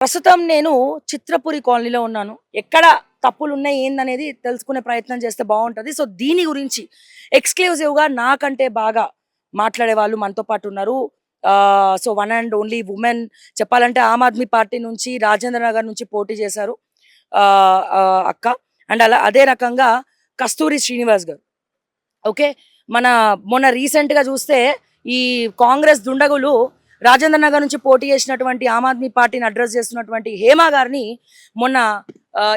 ప్రస్తుతం నేను చిత్రపురి కాలనీలో ఉన్నాను. ఎక్కడ తప్పులు ఉన్నాయి ఏందనేది తెలుసుకునే ప్రయత్నం చేస్తే బాగుంటుంది. సో దీని గురించి ఎక్స్క్లూజివ్గా నాకంటే బాగా మాట్లాడే వాళ్ళు మనతో పాటు ఉన్నారు. So one and only women. చెప్పాలంటే ఆమ్ ఆద్మీ పార్టీ నుంచి రాజేంద్ర నగర్ నుంచి పోటీ చేశారు అక్క. అండ్ అలా అదే రకంగా కస్తూరి శ్రీనివాస్ గారు. ఓకే? మన మొన్న రీసెంట్గా గా చూస్తే ఈ కాంగ్రెస్ దుండగులు రాజేంద్ర నగర్ నుంచి పోటీ చేసినటువంటి ఆమ్ ఆద్మీ పార్టీని అడ్రస్ చేస్తున్నటువంటి హేమా గారిని మొన్న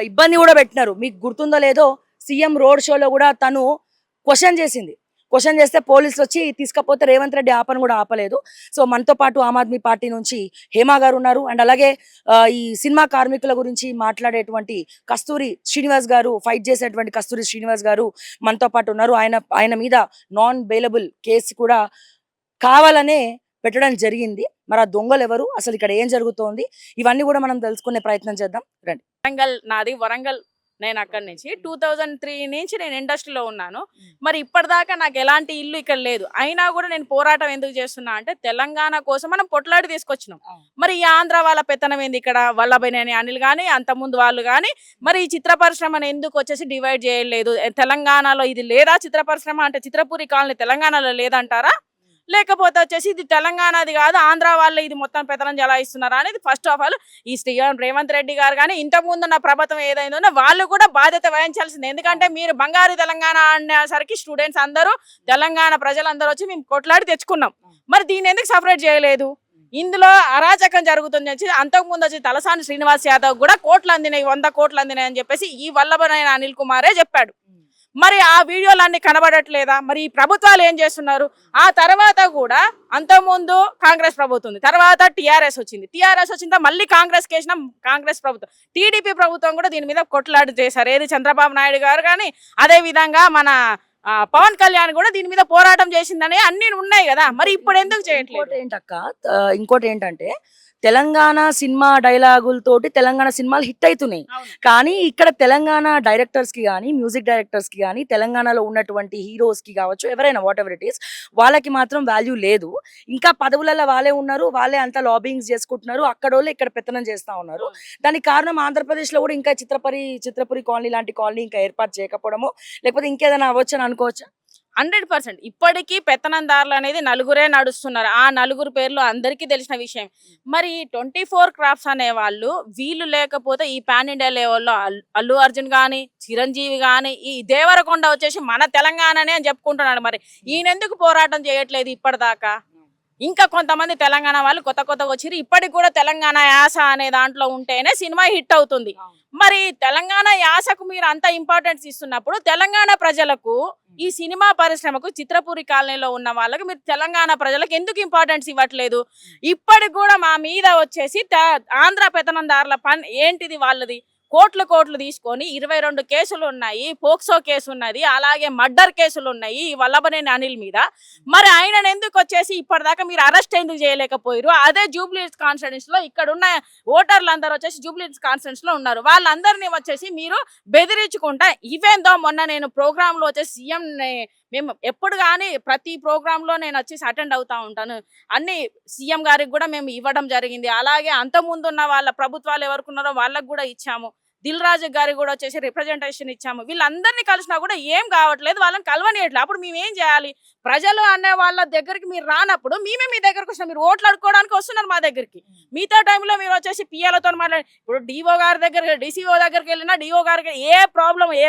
ఇబ్బంది కూడా పెట్టినారు. మీకు గుర్తుందో లేదో సీఎం రోడ్ షోలో కూడా తను క్వశ్చన్ చేసింది. క్వశ్చన్ చేస్తే పోలీసులు వచ్చి తీసుకపోతే రేవంత్ రెడ్డి ఆపను కూడా ఆపలేదు. సో మనతో పాటు ఆమ్ ఆద్మీ పార్టీ నుంచి హేమా గారు ఉన్నారు. అండ్ అలాగే ఈ సినిమా కార్మికుల గురించి మాట్లాడేటువంటి కస్తూరి శ్రీనివాస్ గారు ఫైట్ చేసేటువంటి కస్తూరి శ్రీనివాస్ గారు మనతో పాటు ఉన్నారు. ఆయన ఆయన మీద నాన్ బెయిలబుల్ కేసు కూడా కావాలనే పెట్టడం జరిగింది. మరి ఆ దొంగలు ఎవరు అసలు ఇక్కడ ఏం జరుగుతోంది? ఇవన్నీ కూడా మనం తెలుసుకునే ప్రయత్నం చేద్దాం. రండి. వరంగల్ నాది వరంగల్. నేను అక్కడి నుంచి టూ థౌజండ్ త్రీ నుంచి నేను ఇండస్ట్రీలో ఉన్నాను. మరి ఇప్పటిదాకా నాకు ఎలాంటి ఇల్లు ఇక్కడ లేదు. అయినా కూడా నేను పోరాటం ఎందుకు చేస్తున్నా అంటే తెలంగాణ కోసం మనం పొట్లాడి తీసుకొచ్చినాం. మరి ఈ ఆంధ్ర వాళ్ళ పెత్తనం ఏంది ఇక్కడ? వల్లభనేని అనిల్ కానీ అంతకుముందు వాళ్ళు కానీ మరి ఈ చిత్ర పరిశ్రమను ఎందుకు వచ్చేసి డివైడ్ చేయలేదు? తెలంగాణలో ఇది లేదా చిత్ర పరిశ్రమ అంటే చిత్రపూరి కాలనీ తెలంగాణలో లేదంటారా? లేకపోతే వచ్చేసి ఇది తెలంగాణది కాదు ఆంధ్ర వాళ్ళు ఇది మొత్తం పెత్తనం జలాయిస్తున్నారా అనేది ఫస్ట్ ఆఫ్ ఆల్ ఈ శ్రీరామ్ రేవంత్ రెడ్డి గారు కానీ ఇంతకు ముందు ఉన్న ప్రభుత్వం ఏదైందో వాళ్ళు కూడా బాధ్యత వహించాల్సింది. ఎందుకంటే మీరు బంగారు తెలంగాణ అనేసరికి స్టూడెంట్స్ అందరూ తెలంగాణ ప్రజలందరూ వచ్చి మేము కొట్లాడి తెచ్చుకున్నాం. మరి దీన్ని ఎందుకు సపరేట్ చేయలేదు? ఇందులో అరాచకం జరుగుతుంది వచ్చి అంతకు ముందు వచ్చి తలసాని శ్రీనివాస్ యాదవ్ కూడా కోట్లు అందినాయి వంద కోట్లు అందినాయి అని చెప్పేసి ఈ వల్లభనైన అనిల్ కుమారే చెప్పాడు. మరి ఆ వీడియోలు అన్ని కనబడట్లేదా? మరి ఈ ప్రభుత్వాలు ఏం చేస్తున్నారు? ఆ తర్వాత కూడా అంతకుముందు కాంగ్రెస్ ప్రభుత్వం ఉంది. తర్వాత టీఆర్ఎస్ వచ్చింది. టిఆర్ఎస్ వచ్చిందా? మళ్ళీ కాంగ్రెస్ కేసిన కాంగ్రెస్ ప్రభుత్వం. టీడీపీ ప్రభుత్వం కూడా దీని మీద కొట్లాడు చేశారు. ఏది చంద్రబాబు నాయుడు గారు కానీ అదే విధంగా మన పవన్ కళ్యాణ్ కూడా దీని మీద పోరాటం చేసిందని అన్ని ఉన్నాయి కదా. మరి ఇప్పుడు ఎందుకు చేయట్లేదు? ఇంకోటి ఏంటక్క? ఇంకోటి ఏంటంటే తెలంగాణ సినిమా డైలాగులతోటి తెలంగాణ సినిమాలు హిట్ అవుతున్నాయి. కానీ ఇక్కడ తెలంగాణ డైరెక్టర్స్కి కానీ మ్యూజిక్ డైరెక్టర్స్కి కానీ తెలంగాణలో ఉన్నటువంటి హీరోస్కి కావచ్చు ఎవరైనా వాట్ ఎవర్ ఇట్ ఈస్ వాళ్ళకి మాత్రం వాల్యూ లేదు. ఇంకా పదవులలో వాళ్ళే ఉన్నారు వాళ్ళే అంతా లాబింగ్స్ చేసుకుంటున్నారు అక్కడ వాళ్ళు ఇక్కడ పెత్తనం చేస్తా ఉన్నారు. దానికి కారణం ఆంధ్రప్రదేశ్లో కూడా ఇంకా చిత్రపరి చిత్రపురి కాలనీ లాంటి కాలనీ ఇంకా ఏర్పాటు చేయకపోవడము లేకపోతే ఇంకేదైనా అవ్వచ్చు అని అనుకోవచ్చా? Hundred percent. ఇప్పటికీ పెత్తనందారులు అనేది నలుగురే నడుస్తున్నారు. ఆ నలుగురు పేర్లు అందరికీ తెలిసిన విషయం. మరి ట్వంటీ ఫోర్ క్రాఫ్ట్స్ అనే వాళ్ళు వీళ్ళు లేకపోతే ఈ పాన్ ఇండియా లెవెల్లో అల్లు అర్జున్ కానీ చిరంజీవి కానీ ఈ దేవరకొండ వచ్చేసి మన తెలంగాణనే అని చెప్పుకుంటున్నాడు మరి. ఈయనెందుకు పోరాటం చేయట్లేదు ఇప్పటిదాకా? ఇంకా కొంతమంది తెలంగాణ వాళ్ళు కొత్త కొత్తగా వచ్చిర్రు. ఇప్పటికి కూడా తెలంగాణ యాస అనే దాంట్లో ఉంటేనే సినిమా హిట్ అవుతుంది. మరి తెలంగాణ యాసకు మీరు అంత ఇంపార్టెన్స్ ఇస్తున్నప్పుడు తెలంగాణ ప్రజలకు ఈ సినిమా పరిశ్రమకు చిత్రపూరి కాలనీలో ఉన్న వాళ్ళకి మీరు తెలంగాణ ప్రజలకు ఎందుకు ఇంపార్టెన్స్ ఇవ్వట్లేదు? ఇప్పటికి కూడా మా మీద వచ్చేసి ఆంధ్ర పెత్తనందారుల పని ఏంటిది వాళ్ళది? కోట్లు కోట్లు తీసుకొని ఇరవై రెండు కేసులు ఉన్నాయి పోక్సో కేసు ఉన్నది అలాగే మర్డర్ కేసులు ఉన్నాయి ఈ వల్లభనేని అనిల్ మీద. మరి ఆయన ఎందుకు వచ్చేసి ఇప్పటిదాకా మీరు అరెస్ట్ ఎందుకు చేయలేకపోయారు? అదే జూబ్లీస్ కాన్స్టిట్యూన్స్లో ఇక్కడ ఉన్న ఓటర్లు అందరూ వచ్చేసి జూబ్లీస్ కాన్స్టిట్యూన్స్లో ఉన్నారు. వాళ్ళందరినీ వచ్చేసి మీరు బెదిరించుకుంటా ఇవేందో మొన్న నేను ప్రోగ్రామ్లో వచ్చేసి సీఎం మేము ఎప్పుడు కానీ ప్రతి ప్రోగ్రాంలో నేను వచ్చేసి అటెండ్ అవుతా ఉంటాను. అన్ని సీఎం గారికి కూడా మేము ఇవ్వడం జరిగింది. అలాగే అంతకుముందు ఉన్న వాళ్ళ ప్రభుత్వాలు ఎవరికి ఉన్నారో వాళ్ళకి కూడా ఇచ్చాము. దిల్ రాజు గారికి కూడా వచ్చేసి రిప్రజెంటేషన్ ఇచ్చాము. వీళ్ళందరినీ కలిసినా కూడా ఏం కావట్లేదు వాళ్ళని కలవనియట్లేదు అప్పుడు మేము ఏం చేయాలి? ప్రజలు అనే వాళ్ళ దగ్గరికి మీరు రానప్పుడు మేమే మీ దగ్గరకు వస్తున్నాం. మీరు ఓట్లు అడుకోవడానికి వస్తున్నారు మా దగ్గరికి. మిగతా టైంలో మీరు వచ్చేసి పిఎలతో మాట్లాడి ఇప్పుడు డిఓ గారి దగ్గర డిసిఓ దగ్గరికి వెళ్ళినా డిఓ గారికి ఏ ప్రాబ్లం ఏ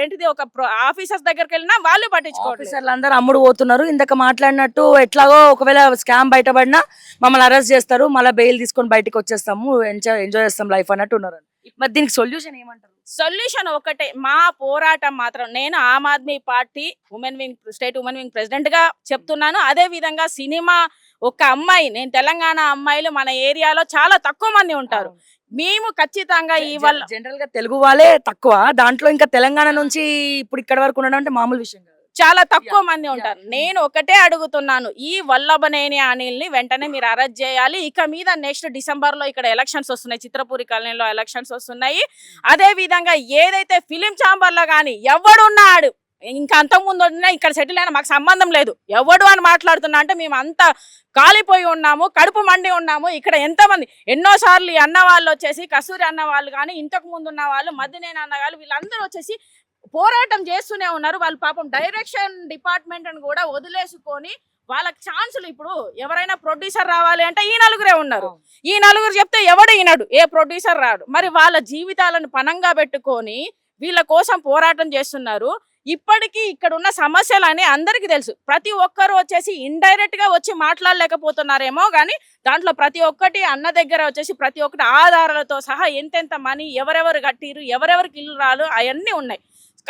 ఏంటిది ఒక ఆఫీసర్స్ దగ్గరికి వెళ్ళినా వాళ్ళు పట్టించుకోవట్లేదు. ఆఫీసర్లు అందరూ అమ్ముడు పోతున్నారు. ఇందాక మాట్లాడినట్టు ఎట్లాగో ఒకవేళ స్కామ్ బయటపడినా మమ్మల్ని అరెస్ట్ చేస్తారు. మళ్ళీ బెయిల్ తీసుకొని బయటకు వచ్చేస్తాము. ఎంజాయ్ ఎంజాయ్ చేస్తాం లైఫ్ అన్నట్టు ఉన్నారు మరి దీనికి సొల్యూషన్ ఏమంటారు? సొల్యూషన్ ఒకటే. మా పోరాటం మాత్రం నేను Aam Aadmi Party women wing state women wing ప్రెసిడెంట్గా చెప్తున్నాను. అదే విధంగా సినిమా ఒక అమ్మాయి నేను తెలంగాణ అమ్మాయిలు మన ఏరియాలో చాలా తక్కువ మంది ఉంటారు. మేము ఖచ్చితంగా ఈ వల్ల జనరల్గా తెలుగు వాళ్ళే తక్కువ. దాంట్లో ఇంకా తెలంగాణ నుంచి ఇప్పుడు ఇక్కడ వరకు ఉండడం అంటే మామూలు విషయం కాదు. చాలా తక్కువ మంది. ఉంటారు. నేను ఒకటే అడుగుతున్నాను. ఈ వల్లభనేని అనిల్ని వెంటనే మీరు అరెస్ట్ చేయాలి. ఇక మీద నెక్స్ట్ డిసెంబర్లో ఇక్కడ ఎలక్షన్స్ వస్తున్నాయి. చిత్రపూరి కాలనీలో ఎలక్షన్స్ వస్తున్నాయి. అదే విధంగా ఏదైతే ఫిలిం ఛాంబర్లో గానీ ఎవడున్నాడు? ఇంకా అంతకుముందు వదిలినా ఇక్కడ సెటిల్ అయినా మాకు సంబంధం లేదు. ఎవడు అని మాట్లాడుతున్నా అంటే మేము అంత కాలిపోయి ఉన్నాము కడుపు మండి ఉన్నాము. ఇక్కడ ఎంతమంది? ఎన్నోసార్లు ఈ అన్న వాళ్ళు వచ్చేసి కస్తూరి అన్న వాళ్ళు కానీ ఇంతకు ముందు ఉన్న వాళ్ళు మధ్యనేని అన్న వాళ్ళు వీళ్ళందరూ వచ్చేసి పోరాటం చేస్తూనే ఉన్నారు. వాళ్ళు పాపం డైరెక్షన్ డిపార్ట్మెంట్ అని కూడా వదిలేసుకొని వాళ్ళకి ఛాన్సులు ఇప్పుడు ఎవరైనా ప్రొడ్యూసర్ రావాలి అంటే ఈ నలుగురే ఉన్నారు. ఈ నలుగురు చెప్తే ఎవడు ఈనడు? ఏ ప్రొడ్యూసర్ రాడు? మరి వాళ్ళ జీవితాలను పనంగా పెట్టుకొని వీళ్ళ కోసం పోరాటం చేస్తున్నారు. ఇప్పటికీ ఇక్కడ ఉన్న సమస్యలని అందరికీ తెలుసు. ప్రతి ఒక్కరు వచ్చేసి ఇండైరెక్ట్గా వచ్చి మాట్లాడలేకపోతున్నారేమో కానీ దాంట్లో ప్రతి ఒక్కటి అన్న దగ్గర వచ్చేసి ప్రతి ఒక్కటి ఆధారాలతో సహా ఎంతెంత మనీ ఎవరెవరు కట్టిరు ఎవరెవరికి ఇల్లు రాలు అవన్నీ ఉన్నాయి.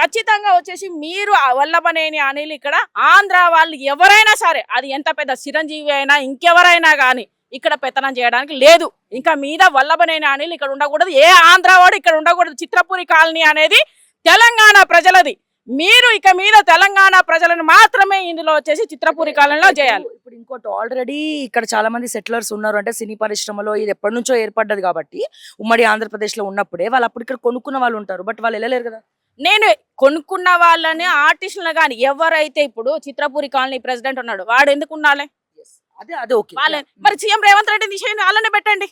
ఖచ్చితంగా వచ్చేసి మీరు ఆ వల్లభనేని అనిల్ ఇక్కడ ఆంధ్ర వాళ్ళు ఎవరైనా సరే అది ఎంత పెద్ద చిరంజీవి అయినా ఇంకెవరైనా కానీ ఇక్కడ పెత్తనం చేయడానికి లేదు. ఇంకా మీద వల్లభనేని అనిల్ ఇక్కడ ఉండకూడదు ఏ ఆంధ్ర వాడు ఇక్కడ ఉండకూడదు. చిత్రపురి కాలనీ అనేది తెలంగాణ ప్రజలది. మీరు ఇక మీద తెలంగాణ ప్రజలను మాత్రమే ఇందులో వచ్చేసి చిత్రపురి కాలనీలో చేయాలి. ఇప్పుడు- ఇప్పుడు ఇంకోటి ఆల్రెడీ ఇక్కడ చాలా మంది సెటిలర్స్ ఉన్నారు. అంటే సినీ పరిశ్రమలో ఇది ఎప్పటి నుంచో ఏర్పడ్డది కాబట్టి ఉమ్మడి ఆంధ్రప్రదేశ్లో ఉన్నప్పుడే వాళ్ళు అప్పుడు ఇక్కడ కొనుక్కున్న వాళ్ళు ఉంటారు. బట్ వాళ్ళు వెళ్ళలేరు కదా. నేను కొనుక్కున్న వాళ్ళని ఆర్టిస్టులను కానీ ఎవరైతే ఇప్పుడు చిత్రపురి కాలనీ ప్రెసిడెంట్ ఉన్నాడు వాడు ఎందుకు ఉండాలి? అదే అదే ఓకే. మరి సీఎం రేవంత్ రెడ్డి తీసేయండి వాళ్ళనే పెట్టండి.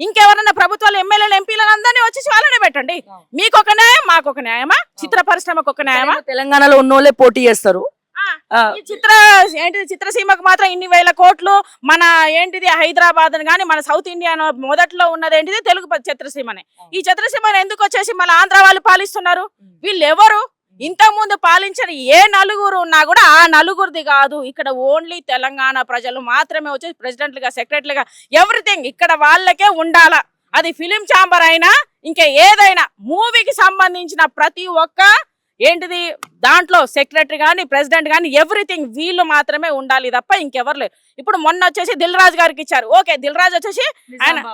ఇంకెవరన్నా ప్రభుత్వాలు ఎమ్మెల్యేలు ఎంపీలను అందరినీ వచ్చేసి వాళ్ళనే పెట్టండి. మీకు ఒక న్యాయం మాకు ఒక న్యాయమా? చిత్ర పరిశ్రమకు ఒక న్యాయమా? తెలంగాణలో ఉన్నోళ్ళే పోటీ చేస్తారు. చిత్ర ఏంటిది చిత్రసీమకు మాత్రం ఇన్ని వేల కోట్లు మన ఏంటిది హైదరాబాద్ కానీ మన సౌత్ ఇండియా మొదట్లో ఉన్నది ఏంటిది తెలుగు చిత్రసీమనే. ఈ చిత్రసీమను ఎందుకు వచ్చేసి మన ఆంధ్ర వాళ్ళు పాలిస్తున్నారు? వీళ్ళు ఎవరు ఇంతకు ముందు పాలించిన ఏ నలుగురు ఉన్నా కూడా ఆ నలుగురిది కాదు. ఇక్కడ ఓన్లీ తెలంగాణ ప్రజలు మాత్రమే వచ్చేసి ప్రెసిడెంట్లుగా సెక్రటరీగా ఎవ్రీథింగ్ ఇక్కడ వాళ్ళకే ఉండాలా. అది ఫిలిం ఛాంబర్ అయినా ఇంకా ఏదైనా మూవీకి సంబంధించిన ప్రతి ఒక్క ఏంటిది దాంట్లో సెక్రటరీ కానీ ప్రెసిడెంట్ కానీ ఎవ్రీథింగ్ వీళ్ళు మాత్రమే ఉండాలి తప్ప ఇంకెవరు లేరు. ఇప్పుడు మొన్న వచ్చేసి దిల్ రాజు గారికి ఇచ్చారు. ఓకే దిల్ రాజు వచ్చేసి ఆయన-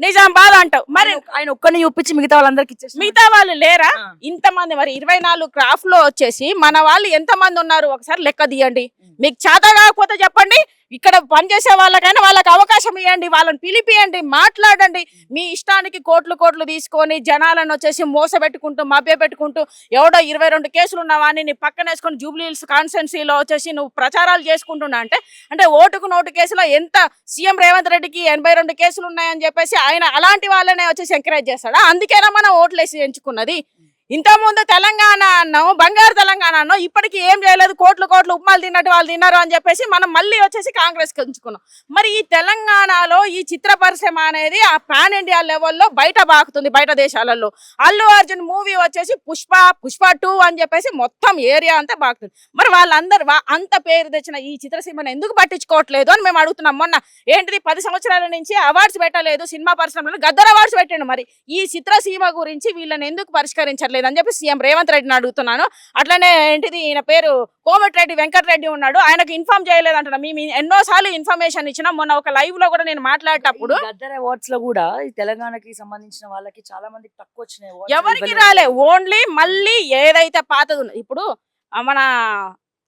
నిజామాబాద్ అంటావు. మరి ఆయన- ఒక్కరిని చూపించి మిగతా వాళ్ళందరికి ఇచ్చేసి మిగతా వాళ్ళు లేరా? ఇంతమంది మరి ఇరవై నాలుగు క్రాఫ్ట్లో వచ్చేసి మన వాళ్ళు ఎంత మంది ఉన్నారు? ఒకసారి లెక్క తీయండి. మీకు చేత కాకపోతే చెప్పండి. ఇక్కడ పనిచేసే వాళ్ళకైనా వాళ్ళకి అవకాశం ఇవ్వండి వాళ్ళని పిలిపియండి. మాట్లాడండి. మీ ఇష్టానికి కోట్లు కోట్లు తీసుకొని జనాలను వచ్చేసి మోసపెట్టుకుంటూ మభ్య పెట్టుకుంటూ ఎవడో ఇరవై రెండు కేసులు ఉన్నవాడిని దానిని పక్కన వేసుకొని జూబ్లీహిల్స్ కాన్స్టెన్సీలో వచ్చేసి నువ్వు ప్రచారాలు చేసుకుంటున్నా అంటే అంటే ఓటుకు నోటు కేసులో ఎంత సీఎం రేవంత్ రెడ్డికి ఎనభై రెండు కేసులు ఉన్నాయని చెప్పేసి ఆయన అలాంటి వాళ్ళనే వచ్చేసి ఎంకరేజ్ చేస్తాడా? అందుకేనా మనం ఓట్లేసి ఎంచుకున్నది? ఇంతకుముందు తెలంగాణ అన్నాం బంగారు తెలంగాణ అన్నాం ఇప్పటికి ఏం చేయలేదు కోట్లు కోట్లు ఉప్మాలు తిన్నట్టు వాళ్ళు తిన్నారు అని చెప్పేసి మనం మళ్ళీ వచ్చేసి కాంగ్రెస్కి ఉంచుకున్నాం. మరి ఈ తెలంగాణలో ఈ చిత్ర పరిశ్రమ అనేది ఆ పాన్ ఇండియా లెవెల్లో బయట బాకుతుంది బయట దేశాలలో. అల్లు అర్జున్ మూవీ వచ్చేసి పుష్ప పుష్ప టూ అని చెప్పేసి మొత్తం ఏరియా అంతా బాగుతుంది మరి వాళ్ళందరూ అంత పేరు తెచ్చిన ఈ చిత్రసీమను ఎందుకు పట్టించుకోవట్లేదు అని మేము అడుగుతున్నాం. మొన్న ఏంటిది పది సంవత్సరాల నుంచి అవార్డ్స్ పెట్టలేదు సినిమా పరిశ్రమలో గద్దర్ అవార్డ్స్ పెట్టండి మరి. ఈ చిత్రసీమ గురించి వీళ్ళని ఎందుకు పరిష్కరించట్లేదు? అని చెప్పి సీఎం రేవంత్ రెడ్డిని అడుగుతున్నాను. అట్లనే ఏంటిది ఈయన పేరు? కోమటిరెడ్డి వెంకటరెడ్డి ఉన్నాడు. ఆయనకు ఇన్ఫార్మ్ చేయలేదు అంటున్నా మేము ఎన్నోసార్లు ఇన్ఫర్మేషన్ ఇచ్చినా మొన్న ఒక లైవ్లో కూడా నేను మాట్లాడేటప్పుడు గద్దర్ అవార్డ్స్లో కూడా తెలంగాణకి సంబంధించిన వాళ్ళకి చాలా మందికి తక్కువ వచ్చినాయి. ఎవరికి. రాలే. ఓన్లీ మళ్ళీ ఏదైతే పాతది ఇప్పుడు మన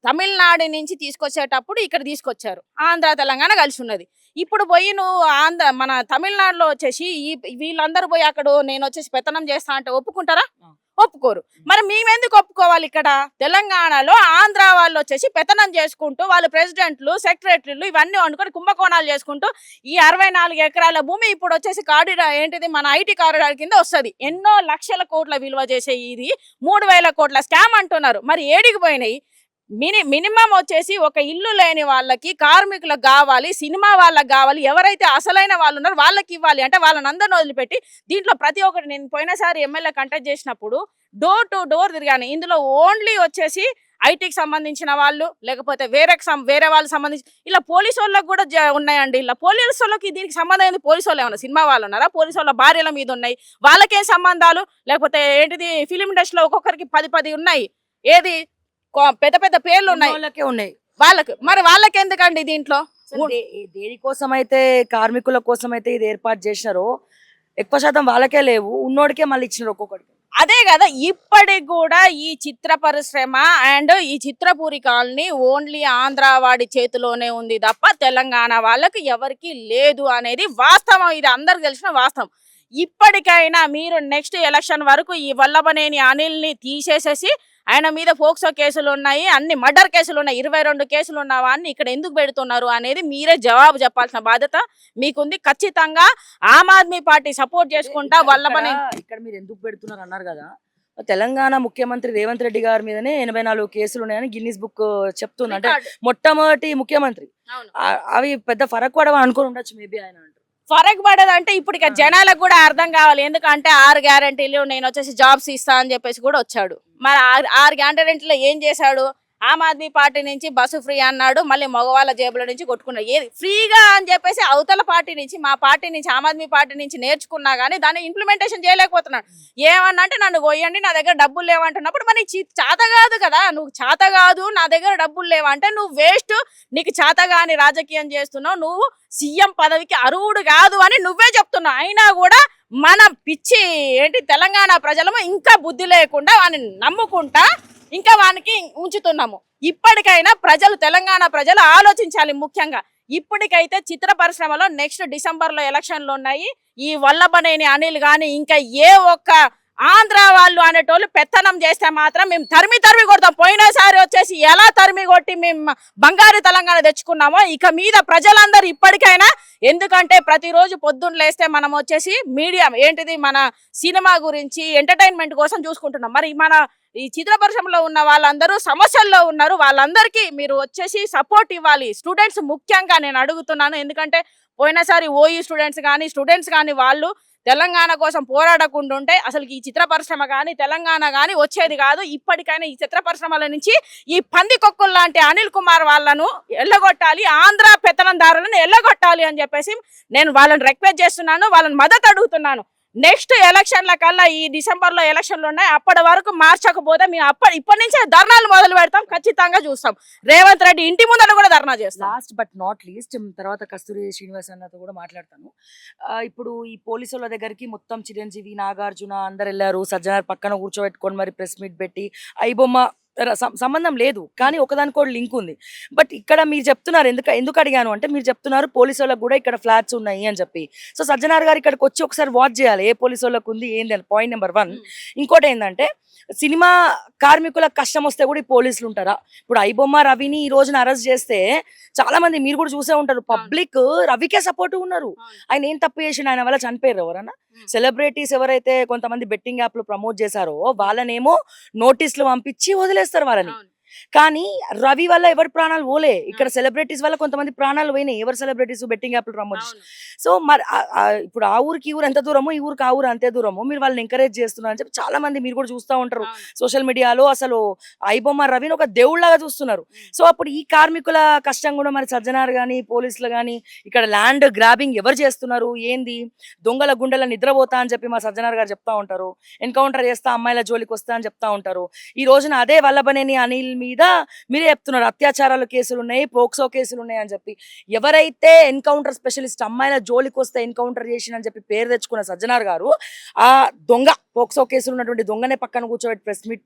తమిళనాడు నుంచి తీసుకొచ్చేటప్పుడు ఇక్కడ తీసుకొచ్చారు. ఆంధ్ర తెలంగాణ కలిసి ఉన్నది. ఇప్పుడు పోయి నువ్వు ఆంధ్ర మన తమిళనాడులో వచ్చేసి ఈ వీళ్ళందరూ పోయి అక్కడ నేను వచ్చేసి పెత్తనం చేస్తా అంటే ఒప్పుకుంటారా. ఒప్పుకోరు. మరి మేమెందుకు ఒప్పుకోవాలి ఇక్కడ? తెలంగాణలో ఆంధ్ర వాళ్ళు వచ్చేసి పెత్తనం చేసుకుంటూ వాళ్ళు ప్రెసిడెంట్లు సెక్రటరీలు ఇవన్నీ వండుకొని కుంభకోణాలు చేసుకుంటూ ఈ అరవై నాలుగు ఎకరాల భూమి ఇప్పుడు వచ్చేసి కారిడార్ ఏంటిది? మన ఐటీ కారిడార్ కింద వస్తుంది. ఎన్నో లక్షల కోట్ల విలువ చేసే ఇది మూడు వేల కోట్ల స్కామ్ అంటున్నారు. మరి ఏడికి పోయినాయి? మిని మినిమం వచ్చేసి ఒక ఇల్లు లేని వాళ్ళకి కార్మికులకు కావాలి సినిమా వాళ్ళకి కావాలి ఎవరైతే అసలైన వాళ్ళు ఉన్నారో వాళ్ళకి ఇవ్వాలి. అంటే వాళ్ళని అందరిని వదిలిపెట్టి దీంట్లో ప్రతి ఒక్కటి నేను పోయినసారి ఎమ్మెల్యే కంటెక్ట్ చేసినప్పుడు డోర్ టు డోర్ తిరిగాను. ఇందులో ఓన్లీ వచ్చేసి ఐటీకి సంబంధించిన వాళ్ళు లేకపోతే వేరే సం- వేరే వాళ్ళకి సంబంధించి ఇలా పోలీసు వాళ్ళకి కూడా ఉన్నాయండి. ఇలా పోలీసు వాళ్ళకి దీనికి సంబంధం ఏంది? పోలీసు వాళ్ళు ఏమన్నా సినిమా వాళ్ళు ఉన్నారా? పోలీసు వాళ్ళ భార్యల మీద ఉన్నాయి. వాళ్ళకేం సంబంధాలు? లేకపోతే ఏంటిది? ఫిలిం ఇండస్ట్రీలో ఒక్కొక్కరికి పది పది ఉన్నాయి. ఏది? పెద్ద పెద్ద పేర్లు ఉన్నాయి ఉన్నోళ్ళకే ఉన్నాయి. వాళ్ళకు మరి వాళ్ళకి ఎందుకండి దీంట్లో దేనికోసం అయితే కార్మికుల కోసం అయితే ఇది ఏర్పాటు చేసినారో ఎక్కువ శాతం వాళ్ళకే లేవు. ఉన్నోడికే మళ్ళీ ఇచ్చినారు ఒక్కొక్కడికి. అదే కదా ఇప్పటికి కూడా ఈ చిత్ర పరిశ్రమ అండ్ ఈ చిత్రపూరి కాలనీ ఓన్లీ ఆంధ్ర వాడి చేతిలోనే ఉంది తప్ప తెలంగాణ వాళ్ళకి ఎవరికి లేదు అనేది వాస్తవం. ఇది అందరికి తెలిసిన వాస్తవం. ఇప్పటికైనా మీరు నెక్స్ట్ ఎలక్షన్ వరకు ఈ వల్లభనేని అనిల్ని తీసేసేసి ఆయన మీద ఫోక్సో కేసులు ఉన్నాయి అన్ని మర్డర్ కేసులు ఉన్నాయి ఇరవై రెండు కేసులు ఉన్నవా అని ఇక్కడ ఎందుకు పెడుతున్నారు అనేది మీరే జవాబు చెప్పాల్సిన బాధ్యత మీకుంది. ఖచ్చితంగా ఆమ్ ఆద్మీ పార్టీ సపోర్ట్ చేసుకుంటా ఇక్కడ- వల్లభనే ఇక్కడ- మీరు ఎందుకు పెడుతున్నారు అన్నారు కదా. తెలంగాణ ముఖ్యమంత్రి రేవంత్ రెడ్డి గారి మీదనే ఎనభై నాలుగు కేసులు ఉన్నాయని గిన్నిస్ బుక్ చెప్తుంది. అంటే. మొట్టమొదటి ముఖ్యమంత్రి. అవి పెద్ద ఫరక్ పడవ అనుకుని ఉండొచ్చు మేబీ ఆయన. ఫరక్ పడదంటే ఇప్పుడు ఇక. జనాలకు కూడా అర్థం కావాలి. ఎందుకంటే ఆరు గ్యారంటీలు నేను వచ్చేసి జాబ్స్ ఇస్తా అని చెప్పేసి కూడా వచ్చాడు. మరి ఆరు- ఆరు గ్యారంటీలో ఏం చేశాడు? ఆమ్ ఆద్మీ పార్టీ నుంచి బస్సు ఫ్రీ అన్నాడు మళ్ళీ మగవాళ్ళ జేబుల నుంచి కొట్టుకున్నాడు. ఏది? ఫ్రీగా అని చెప్పేసి అవతల పార్టీ నుంచి మా పార్టీ నుంచి ఆమ్ ఆద్మీ పార్టీ నుంచి నేర్చుకున్నా కానీ దాన్ని ఇంప్లిమెంటేషన్ చేయలేకపోతున్నాడు. ఏమన్నా అంటే నన్ను పోయండి నా దగ్గర డబ్బులు లేవంటున్నప్పుడు మరి చాత కాదు కదా నువ్వు చాత కాదు నా దగ్గర డబ్బులు లేవంటే నువ్వు వేస్ట్ నీకు చాతగాని కాని రాజకీయం చేస్తున్నావు నువ్వు సీఎం పదవికి అరువుడు కాదు అని నువ్వే చెప్తున్నావు. అయినా కూడా మన పిచ్చి ఏంటి తెలంగాణ ప్రజలము ఇంకా బుద్ధి లేకుండా వాని నమ్ముకుంటా ఇంకా వానికి ఉంచుతున్నాము. ఇప్పటికైనా ప్రజలు తెలంగాణ ప్రజలు ఆలోచించాలి ముఖ్యంగా. ఇప్పటికైతే చిత్ర పరిశ్రమలో నెక్స్ట్ డిసెంబర్లో ఎలక్షన్లు ఉన్నాయి. ఈ వల్లభనేని అనిల్ కానీ ఇంకా ఏ ఒక్క ఆంధ్ర వాళ్ళు అనేటోళ్ళు పెత్తనం చేస్తే మాత్రం మేము తరిమి తరిమి కొడతాం. పోయినసారి వచ్చేసి ఎలా తరిమి కొట్టి మేము బంగారు తెలంగాణ తెచ్చుకున్నామో ఇక మీద ప్రజలందరూ ఇప్పటికైనా ఎందుకంటే ప్రతిరోజు పొద్దున్న లేస్తే మనం వచ్చేసి మీడియా ఏంటిది మన సినిమా గురించి ఎంటర్టైన్మెంట్ కోసం చూసుకుంటున్నాం. మరి మన ఈ చిత్ర పరిశ్రమలో ఉన్న వాళ్ళందరూ సమస్యల్లో ఉన్నారు. వాళ్ళందరికీ మీరు వచ్చేసి సపోర్ట్ ఇవ్వాలి. స్టూడెంట్స్ ముఖ్యంగా నేను అడుగుతున్నాను. ఎందుకంటే పోయినసారి ఓఈ స్టూడెంట్స్ కానీ స్టూడెంట్స్ కానీ వాళ్ళు తెలంగాణ కోసం పోరాడకుండా ఉంటే అసలు ఈ చిత్ర పరిశ్రమ కానీ తెలంగాణ కానీ వచ్చేది కాదు. ఇప్పటికైనా ఈ చిత్ర పరిశ్రమల నుంచి ఈ పందికొక్కులు లాంటి అనిల్ కుమార్ వాళ్ళను ఎల్లగొట్టాలి. ఆంధ్ర పెత్తనందారులను ఎల్లగొట్టాలి అని చెప్పేసి నేను వాళ్ళని రిక్వెస్ట్ చేస్తున్నాను. వాళ్ళని మద్దతు అడుగుతున్నాను. నెక్స్ట్ ఎలక్షన్ల కల్లా ఈ డిసెంబర్లో ఎలక్షన్లు ఉన్నాయి. అప్పటి వరకు మార్చకపోతే మేము అప్పటి ఇప్పటి నుంచే ధర్నాలు మొదలు పెడతాం. ఖచ్చితంగా చూస్తాం. రేవంత్ రెడ్డి ఇంటి ముందర కూడా ధర్నా చేస్తాం. లాస్ట్ బట్ నాట్ లీస్ట్ తర్వాత కస్తూరి శ్రీనివాస్ అన్నతో కూడా మాట్లాడతాను. ఇప్పుడు ఈ పోలీసు వాళ్ళ దగ్గరికి మొత్తం చిరంజీవి నాగార్జున అందరు వెళ్ళారు. సజ్జనార్ పక్కన కూర్చోబెట్టుకొని మరి ప్రెస్ మీట్ పెట్టి ఐబొమ్మ సంబంధం లేదు. కానీ ఒకదానికి కూడా లింక్ ఉంది. బట్ ఇక్కడ మీరు చెప్తున్నారు ఎందుకు ఎందుకు అడిగాను అంటే మీరు చెప్తున్నారు పోలీసు వాళ్ళకి కూడా ఇక్కడ ఫ్లాట్స్ ఉన్నాయి అని చెప్పి. సో సజ్జనార్ గారు ఇక్కడికి వచ్చి ఒకసారి వాచ్ చేయాలి. ఏ పోలీసు వాళ్ళకి ఉంది ఏంది అని. Point number one. ఇంకోటి ఏంటంటే సినిమా కార్మికులకు కష్టం వస్తే కూడా ఈ పోలీసులు ఉంటారా? ఇప్పుడు ఐబొమ్మ రవిని ఈ రోజున అరెస్ట్ చేస్తే చాలా మంది మీరు కూడా చూసే ఉంటారు పబ్లిక్ రవికే సపోర్ట్ ఉన్నారు. ఆయన ఏం తప్పు చేసిన ఆయన వల్ల చనిపోయారు ఎవరన్నా. సెలబ్రిటీస్ ఎవరైతే కొంతమంది బెట్టింగ్ యాప్లు ప్రమోట్ చేశారో వాళ్ళనేమో నోటీసులు పంపించి వదిలేస్తారు వాళ్ళని. కానీ రవి వల్ల ఎవరి ప్రాణాలు పోలే. ఇక్కడ సెలబ్రిటీస్ వల్ల కొంతమంది ప్రాణాలు పోయినాయి. ఎవరు సెలబ్రిటీస్ బెట్టింగ్ యాప్లు ప్రమోట్ సో మరి ఇప్పుడు ఆ ఊరికి ఈ ఊరు ఎంత దూరమో ఈ ఊరికి ఆ ఊరు అంతే దూరము మీరు వాళ్ళని ఎంకరేజ్ చేస్తున్నారు అని చెప్పి చాలా మంది మీరు కూడా చూస్తూ ఉంటారు సోషల్ మీడియాలో అసలు ఐబొమ్మ రవిని ఒక దేవుళ్ళగా చూస్తున్నారు. సో అప్పుడు ఈ కార్మికుల కష్టం కూడా మరి సజ్జనార్ కానీ పోలీసులు కానీ ఇక్కడ ల్యాండ్ గ్రాబింగ్ ఎవరు చేస్తున్నారు? ఏంది? దొంగల గుండెల నిద్రపోతా అని చెప్పి మా సజ్జనార్ గారు చెప్తా ఉంటారు. ఎన్కౌంటర్ చేస్తా అమ్మాయిల జోలికి వస్తా అని చెప్తా ఉంటారు. ఈ రోజున అదే వల్లభనేని అనిల్ మీద మీరే చెప్తున్నారు. అత్యాచారాల కేసులు ఉన్నాయి పోక్సో కేసులు ఉన్నాయి అని చెప్పి. ఎవరైతే ఎన్కౌంటర్ స్పెషలిస్ట్ అమ్మాయిల జోలికి వస్తే ఎన్కౌంటర్ చేసిన అని చెప్పి పేరు తెచ్చుకున్న సజ్జనార్ గారు ఆ దొంగ పోక్సో కేసులు ఉన్నటువంటి దొంగనే పక్కన కూర్చోబెట్టి ప్రెస్ మీట్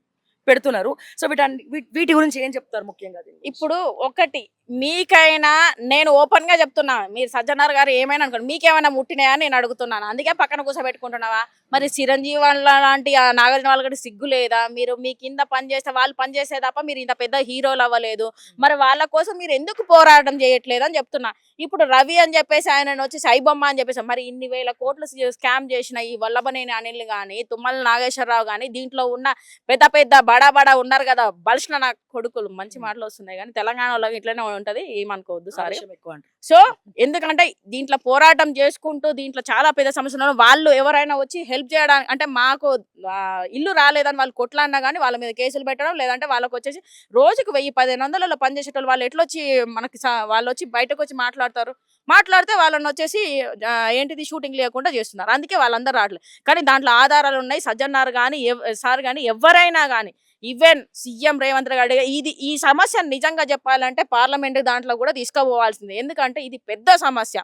పెడుతున్నారు. సో వీటి వీటి గురించి ఏం చెప్తారు ముఖ్యంగా? ఇప్పుడు ఒకటి మీకైనా నేను ఓపెన్గా చెప్తున్నా మీరు సజ్జనార్ గారు ఏమైనా అనుకోండి మీకేమైనా ముట్టినాయా నేను అడుగుతున్నాను. అందుకే పక్కన కూర్చోబెట్టుకుంటున్నావా మరి చిరంజీవి లాంటి ఆ నాగార్జున వాళ్ళకి సిగ్గు లేదా? మీరు మీ కింద పని చేస్తే వాళ్ళు పని చేసే తప్ప మీరు ఇంత పెద్ద హీరోలు అవ్వలేదు. మరి వాళ్ళ కోసం మీరు ఎందుకు పోరాటం చేయట్లేదు అని చెప్తున్నా. ఇప్పుడు రవి అని చెప్పేసి ఆయన వచ్చి సైబొమ్మ అని చెప్పేసి మరి ఇన్ని వేల కోట్లు స్కామ్ చేసిన ఈ వల్లభనేని అనిల్ గాని తుమ్మల నాగేశ్వరరావు గాని దీంట్లో ఉన్న పెద్ద పెద్ద బడా బడా ఉన్నారు కదా బలిసిన నా కొడుకులు. మంచి మాటలు వస్తున్నాయి కానీ తెలంగాణలో ఇట్లనే ఉంటది ఏమనుకోవద్దు సారీ. సో ఎందుకంటే దీంట్లో పోరాటం చేసుకుంటూ దీంట్లో చాలా పెద్ద సమస్యలు. వాళ్ళు ఎవరైనా వచ్చి హెల్ప్ చేయడానికి అంటే మాకు ఇల్లు రాలేదని వాళ్ళు కొట్లాడినా కానీ వాళ్ళ మీద కేసులు పెట్టడం లేదంటే వాళ్ళకి వచ్చేసి రోజుకు వెయ్యి పదిహేను వందలలో పనిచేసేటోళ్ళు వాళ్ళు ఎట్లా వచ్చి మనకి వాళ్ళు వచ్చి బయటకు వచ్చి మాట్లాడతారు? మాట్లాడితే వాళ్ళని వచ్చేసి ఏంటిది షూటింగ్ లేకుండా చేస్తున్నారు. అందుకే వాళ్ళందరూ రావట్లేదు కానీ దాంట్లో ఆధారాలు ఉన్నాయి. సజ్జన్నారు కానీ సార్ కానీ ఎవరైనా కానీ ఈవెన్ సీఎం రేవంత్ రెడ్డి ఇది ఈ సమస్య నిజంగా చెప్పాలంటే పార్లమెంట్ దాంట్లో కూడా తీసుకుపోవాల్సింది. ఎందుకంటే ఇది పెద్ద సమస్య.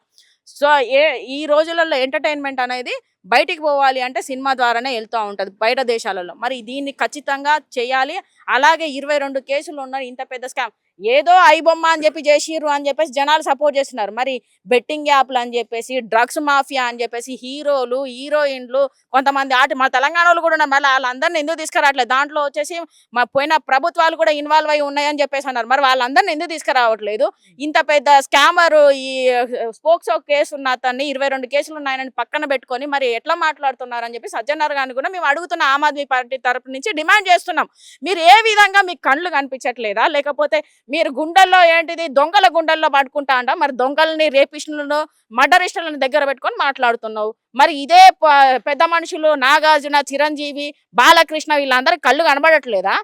సో ఏ ఈ రోజులలో ఎంటర్టైన్మెంట్ అనేది బయటికి పోవాలి అంటే సినిమా ద్వారానే వెళ్తూ ఉంటుంది బయట దేశాలలో. మరి దీన్ని ఖచ్చితంగా చేయాలి. అలాగే ఇరవై రెండు కేసులు ఉన్నాయి ఇంత పెద్ద స్కామ్. ఏదో ఐబొమ్మ అని చెప్పి చేసిర్రు అని చెప్పేసి జనాలు సపోర్ట్ చేస్తున్నారు. మరి బెట్టింగ్ యాప్లు అని చెప్పేసి డ్రగ్స్ మాఫియా అని చెప్పేసి హీరోలు హీరోయిన్లు కొంతమంది ఆట మా తెలంగాణ వాళ్ళు కూడా ఉన్నారు. మళ్ళీ వాళ్ళందరిని ఎందుకు తీసుకురావట్లేదు? దాంట్లో వచ్చేసి మా పోయిన ప్రభుత్వాలు కూడా ఇన్వాల్వ్ అయి ఉన్నాయని చెప్పేసి అన్నారు. మరి వాళ్ళందరిని ఎందుకు తీసుకురావట్లేదు? ఇంత పెద్ద స్కామర్ ఈ స్పోక్సో కేసు ఉన్న అతన్ని ఇరవై రెండు కేసులు ఉన్నాయని పక్కన పెట్టుకొని మరి ఎట్లా మాట్లాడుతున్నారు అని చెప్పి సజ్జనార్ గారిని కూడా మేము అడుగుతున్న ఆమ్ ఆద్మీ పార్టీ తరపు నుంచి డిమాండ్ చేస్తున్నాం. మీరు ఏ విధంగా మీకు కళ్ళు కనిపించట్లేదా? లేకపోతే మీరు గుండెల్లో ఏంటిది? దొంగల గుండెల్లో పడుకుంటా అంట? మరి దొంగల్ని రేపిస్టులను మర్డరిస్టులను దగ్గర పెట్టుకొని మాట్లాడుతున్నావు. మరి ఇదే ప- పెద్ద మనుషులు నాగార్జున చిరంజీవి బాలకృష్ణ వీళ్ళందరూ కళ్ళు కనబడట్లేదా?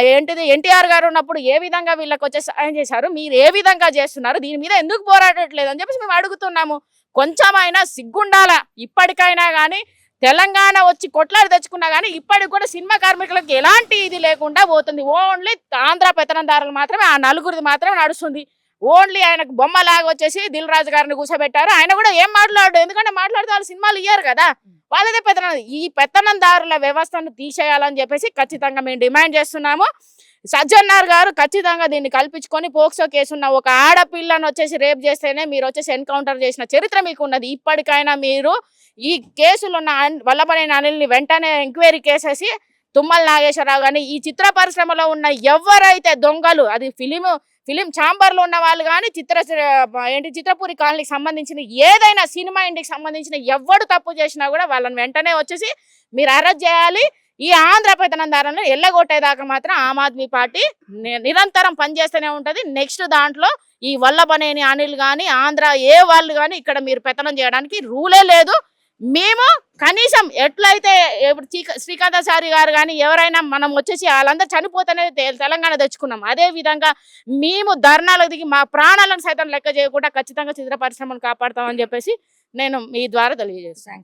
ఏంటిది? ఎన్టీఆర్ గారు ఉన్నప్పుడు ఏ విధంగా వీళ్ళకి వచ్చే సాయం చేశారు? మీరు ఏ విధంగా చేస్తున్నారు? దీని మీద ఎందుకు పోరాడట్లేదు అని చెప్పేసి మేము అడుగుతున్నాము. కొంచెమైనా సిగ్గుండాల? ఇప్పటికైనా కానీ తెలంగాణ వచ్చి కొట్లాడి తెచ్చుకున్నా కానీ ఇప్పటికి కూడా సినిమా కార్మికులకు ఎలాంటి ఇది లేకుండా పోతుంది. ఓన్లీ ఆంధ్ర పెత్తనందారులు మాత్రమే ఆ నలుగురిది మాత్రమే నడుస్తుంది. ఓన్లీ ఆయనకు బొమ్మలాగా వచ్చేసి దిల్ రాజు గారిని కూర్చోబెట్టారు. ఆయన కూడా ఏం మాట్లాడు ఎందుకంటే మాట్లాడితే వాళ్ళు సినిమాలు ఇయ్యారు కదా. వాళ్ళదే పెత్తనం. ఈ పెత్తనందారుల వ్యవస్థను తీసేయాలని చెప్పేసి ఖచ్చితంగా మేము డిమాండ్ చేస్తున్నాము. సజ్జన్నార్ గారు ఖచ్చితంగా దీన్ని కల్పించుకొని పోక్సో కేసు ఉన్న ఒక ఆడపిల్లను వచ్చేసి రేప్ చేస్తేనే మీరు వచ్చేసి ఎన్కౌంటర్ చేసిన చరిత్ర మీకు ఉన్నది ఇప్పటికైనా మీరు ఈ కేసులో ఉన్న అన్- వల్లభనేని అనిల్ని వెంటనే ఎంక్వైరీ కేసేసి తుమ్మల నాగేశ్వరరావు కానీ ఈ చిత్ర పరిశ్రమలో ఉన్న ఎవరైతే దొంగలు అది ఫిలిం ఫిలిం ఛాంబర్లో ఉన్న వాళ్ళు కానీ చిత్ర ఏంటి చిత్రపూరి కాలనీకి సంబంధించిన ఏదైనా సినిమా ఇంటికి సంబంధించిన ఎవడు తప్పు చేసినా కూడా వాళ్ళని వెంటనే వచ్చేసి మీరు అరెస్ట్ చేయాలి. ఈ ఆంధ్ర ఎల్లగొట్టే ఎల్లగొట్టేదాకా మాత్రం ఆమ్ ఆద్మీ పార్టీ నిరంతరం పనిచేస్తూనే ఉంటుంది. నెక్స్ట్ దాంట్లో ఈ వల్లభనేని అనిల్ కానీ ఆంధ్ర ఏ వాళ్ళు కానీ ఇక్కడ మీరు పెత్తనం చేయడానికి రూలే లేదు. మేము కనీసం ఎట్లయితే ఇప్పుడు శ్రీకాంతాచారి గారు కానీ ఎవరైనా మనం వచ్చేసి వాళ్ళందరూ చనిపోతేనే తెలంగాణ తెచ్చుకున్నాం. అదే విధంగా మేము ధర్నాలకు దిగి మా ప్రాణాలను సైతం లెక్క చేయకుండా ఖచ్చితంగా చిత్ర పరిశ్రమను కాపాడతామని చెప్పేసి నేను మీ ద్వారా తెలియజేస్తాను